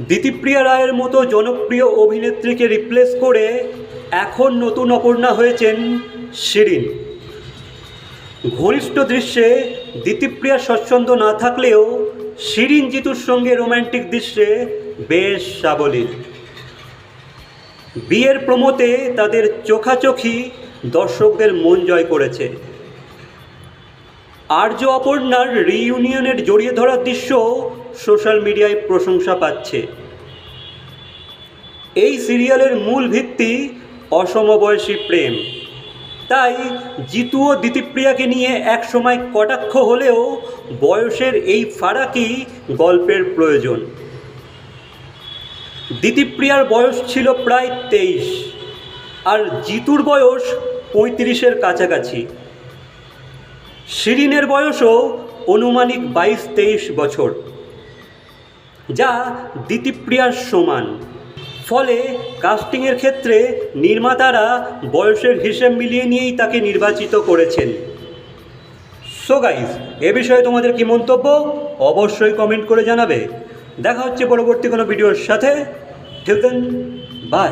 দিতিপ্রিয়া রায়ের মতো জনপ্রিয় অভিনেত্রীকে রিপ্লেস করে এখন নতুন অপর্ণা হয়েছেন শিরিন। ঘনিষ্ঠ দৃশ্যে দিতিপ্রিয়া স্বচ্ছন্দ না থাকলেও শিরিন জিতুর সঙ্গে রোম্যান্টিক দৃশ্যে বেশ সাবলীল। বিয়ের প্রমোতে তাদের চোখাচোখি দর্শকদের মন জয় করেছে। আর্য অপর্ণার রিইউনিয়নের জড়িয়ে ধরার দৃশ্য সোশ্যাল মিডিয়ায় প্রশংসা পাচ্ছে। এই সিরিয়ালের মূল ভিত্তি অসমবয়সী প্রেম। তাই জিতু ও দিতিপ্রিয়াকে নিয়ে এক সময় কটাক্ষ হলেও বয়সের এই ফারাকই গল্পের প্রয়োজন। দিতিপ্রিয়ার বয়স ছিল প্রায় তেইশ, আর জিতুর বয়স পঁয়ত্রিশের কাছাকাছি। শিরিনের বয়সও অনুমানিক বাইশ তেইশ বছর। যা দিতিপ্রিয়ার সমান। ফলে কাস্টিংয়ের ক্ষেত্রে নির্মাতারা বয়সের হিসেব মিলিয়ে নিয়েই তাকে নির্বাচিত করেছেন। সো গাইজ এ বিষয়ে তোমাদের কি মন্তব্য? অবশ্যই কমেন্ট করে জানাবে। দেখা হচ্ছে পরবর্তী কোনো ভিডিওর সাথে। ঠিক বাই